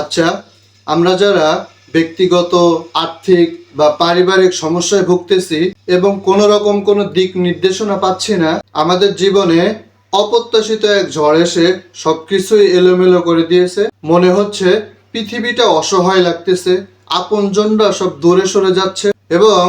আচ্ছা আমরা যারা ব্যক্তিগত, আর্থিক বা পারিবারিক সমস্যায় ভুগতেছি এবং কোনো রকম কোনো দিক নির্দেশনা পাচ্ছি না, আমাদের জীবনে অপ্রত্যাশিত এক ঝড় এসে সবকিছুই এলোমেলো করে দিয়েছে। মনে হচ্ছে পৃথিবীটা অসহায় লাগতেছে, আপনজনরা সব দূরে সরে যাচ্ছে এবং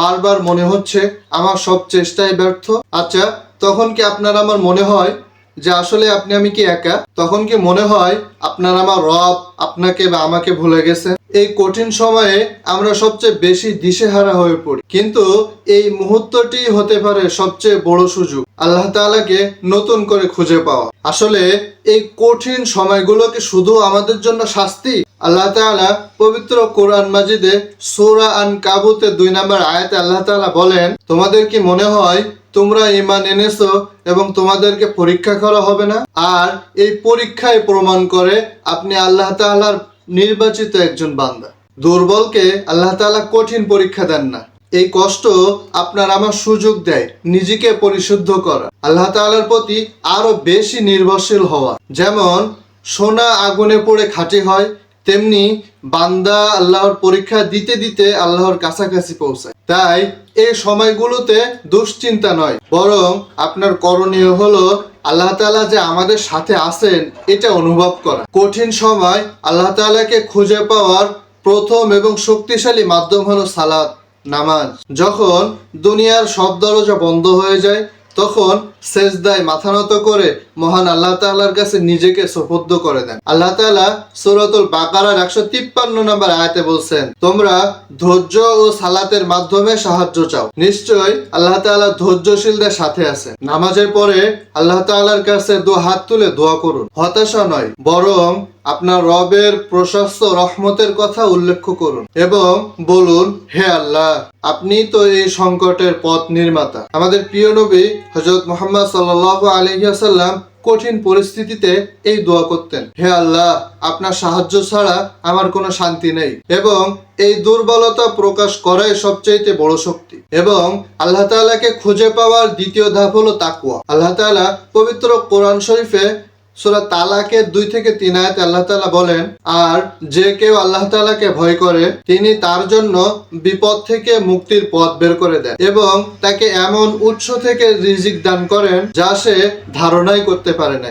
বারবার মনে হচ্ছে আমার সব চেষ্টাই ব্যর্থ। আচ্ছা তখন কি আপনার আমার মনে হয় যে আসলে আপনি, আমি কি একা? তখন কি মনে হয় আপনার আমার রব আপনাকে বা আমাকে ভুলে গেছে? এই কঠিন সময়ে আমরা সবচেয়ে বেশি দিশেহারা হয়ে পড়ি। কিন্তু এই মুহূর্তটি হতে পারে সবচেয়ে বড় সুযোগ। আল্লাহ তাআলাকে নতুন করে খুঁজে পাওয়া। আসলে এই কঠিন সময়গুলোকে শুধু আমাদের জন্য শাস্তি? আল্লাহ তাআলা পবিত্র কোরআন মাজিদে সূরা আন কাবুতে দুই নম্বর আয়াতে আল্লাহ তাআলা বলেন, তোমাদের কি মনে হয় তোমরা ইমান এনেছো এবং তোমাদেরকে পরীক্ষা করা হবে না? আর এই পরীক্ষায় প্রমাণ করে আপনি আল্লাহ তাআলার নির্বাচিত একজন বান্দা। দুর্বলকে আল্লাহ তাআলা কঠিন পরীক্ষা দেন না। এই কষ্ট আপনার আমার সুযোগ দেয়, নিজেকে পরিশুদ্ধ করা। আল্লাহ তাআলার প্রতি আরও বেশি নির্ভরশীল হওয়া। যেমন, সোনা আগুনে পড়ে খাঁটি হয়, তেমনি বান্দা আল্লাহর পরীক্ষা দিতে দিতে আল্লাহর কাছাকাছি পৌঁছায়। তাই এই সময়গুলোতে দুশ্চিন্তা নয়, বরং আপনার করণীয় হলো আল্লাহ তালা যে আমাদের সাথে আছেন, এটা অনুভব করা। কঠিন সময় আল্লাহ তালাকে খুঁজে পাওয়ার প্রথম এবং শক্তিশালী মাধ্যম হলো সালাদ নামাজ। যখন দুনিয়ার সব দরজা বন্ধ হয়ে যায়, তখন সেজদায় মাথা নত করে মহান আল্লাহ তাআলার কাছে নিজেকে সোপদ্দ করে দেন। আল্লাহ তাআলা সূরাতুল বাকারার একশো তিপ্পান্ন নম্বর আয়াতে বলছেন, তোমরা ধৈর্য ও সালাতের মাধ্যমে সাহায্য চাও। নিশ্চয় আল্লাহ তাআলা ধৈর্যশীলদের সাথে আছে নামাজের পরে আল্লাহ তাআলার কাছে দু হাত তুলে দোয়া করুন। হতাশা নয়, বরং আপনার রবের প্রশস্ত রহমতের কথা উল্লেখ করুন এবং বলুন, হে আল্লাহ আপনি তো এই সংকটের পথ নির্মাতা। আমাদের প্রিয় নবী হজরত মোহাম্মদ সাল্লাহ আলহিহাসাল্লাম কঠিন পরিস্থিতিতে এই দোয়া করতেন। হে আল্লাহ, আপনার সাহায্য ছাড়া আমার কোনো শান্তি নেই এবং এই দুর্বলতা প্রকাশ করাই সবচাইতে বড় শক্তি এবং আল্লাহ তাআলাকে খুঁজে পাওয়ার দ্বিতীয় ধাপ হলো তাকুয়া আল্লাহ তাআলা পবিত্র কোরআন শরীফে সূরা তালাকে দুই থেকে তিন আয়াত আল্লাহ তালা বলেন, আর যে কেউ আল্লাহ তালাকে ভয় করে, তিনি তার জন্য বিপদ থেকে মুক্তির পথ বের করে দেন এবং তাকে এমন উৎস থেকে রিজিক দান করেন যা সে ধারণাই করতে পারে না